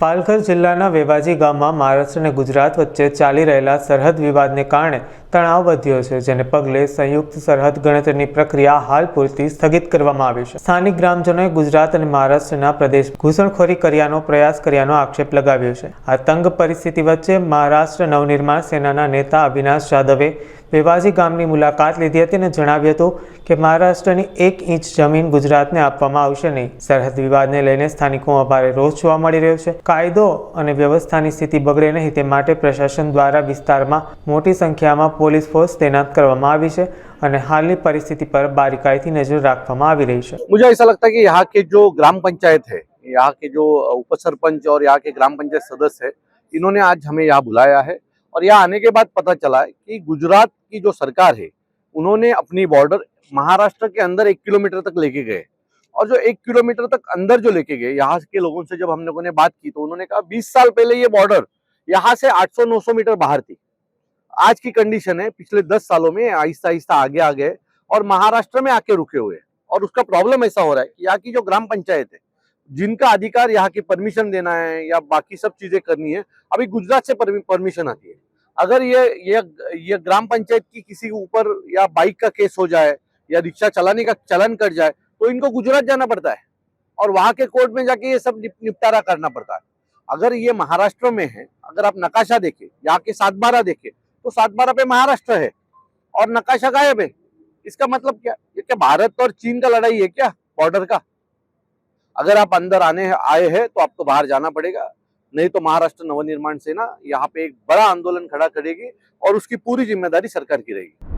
પાલઘર જિલ્લાના વેવાજી ગામમાં મહારાષ્ટ્ર અને ગુજરાત વચ્ચે ચાલી રહેલા સરહદ વિવાદને કારણે તણાવ વધ્યો છે, જેને પગલે સંયુક્ત સરહદ ગણતરીની પ્રક્રિયા હાલ પૂરતી સ્થગિત કરવામાં આવી છે. સ્થાનિક ગ્રામજનોએ ગુજરાત અને મહારાષ્ટ્રના પ્રદેશ ઘૂસણખોરી કર્યાનો પ્રયાસ કર્યાનો આક્ષેપ લગાવ્યો છે. આ તંગ પરિસ્થિતિ વચ્ચે મહારાષ્ટ્ર નવનિર્માણ સેનાના નેતા અવિનાશ જાદવે વેવાજી ગામની મુલાકાત લીધી હતી અને જણાવ્યું હતું કે મહારાષ્ટ્રની એક ઇંચ જમીન ગુજરાતને આપવામાં આવશે નહીં સરહદ વિવાદને લઈને સ્થાનિકોમાં ભારે રોષ જોવા મળી રહ્યો છે કાયદો અને વ્યવસ્થાની સ્થિતિ બગડે નહીં તે માટે પ્રશાસન દ્વારા વિસ્તારમાં મોટી સંખ્યામાં પોલીસ ફોર્સ તૈનાત કરવામાં આવી છે અને હાલની પરિસ્થિતિ પર બારીકાઈથી નજર રાખવામાં આવી રહી છે मुझे ऐसा लगता है कि यहाँ के जो ग्राम पंचायत है यहाँ के जो उप सरपंच और यहाँ के ग्राम पंचायत सदस्य है इन्होंने आज हमें यहाँ बुलाया है और यहाँ आने के बाद पता चला कि गुजरात की जो सरकार है, उन्होंने अपनी बॉर्डर महाराष्ट्र के अंदर एक किलोमीटर तक लेके गए। और जो एक किलोमीटर तक अंदर जो लेके गए, यहाँ के लोगों से जब हम लोगों ने बात की तो उन्होंने कहा, बीस साल पहले ये बॉर्डर यहाँ से 800-900 मीटर बाहर थी। आज की कंडीशन है, पिछले दस सालों में आहिस्ता आहिस्ता आगे आ गए और महाराष्ट्र में आके रुके हुए और उसका प्रॉब्लम ऐसा हो रहा है कि यहाँ की जो ग्राम पंचायत है, जिनका अधिकार यहाँ की परमिशन देना है या बाकी सब चीज़ें करनी है, अभी गुजरात से परमिशन आती है। अगर ये ये ये ग्राम पंचायत की किसी के ऊपर या बाइक का केस हो जाए या रिक्शा चलाने का चलन कट जाए तो इनको गुजरात जाना पड़ता है। और वहाँ के कोर्ट में जाके ये सब निपटारा करना पड़ता है। अगर ये महाराष्ट्र में है, अगर आप नकाशा देखें, यहाँ के सात बारह देखें तो सात बारह पे महाराष्ट्र है और नकाशा गायब है। इसका मतलब क्या? ये क्या भारत और चीन का लड़ाई है क्या? बॉर्डर का। अगर आप अंदर आने, आए हैं तो आपको बाहर जाना पड़ेगा। नहीं तो महाराष्ट्र नवनिर्माण सेना यहाँ पे एक बड़ा आंदोलन खड़ा करेगी और उसकी पूरी ज़िम्मेदारी सरकार की रहेगी।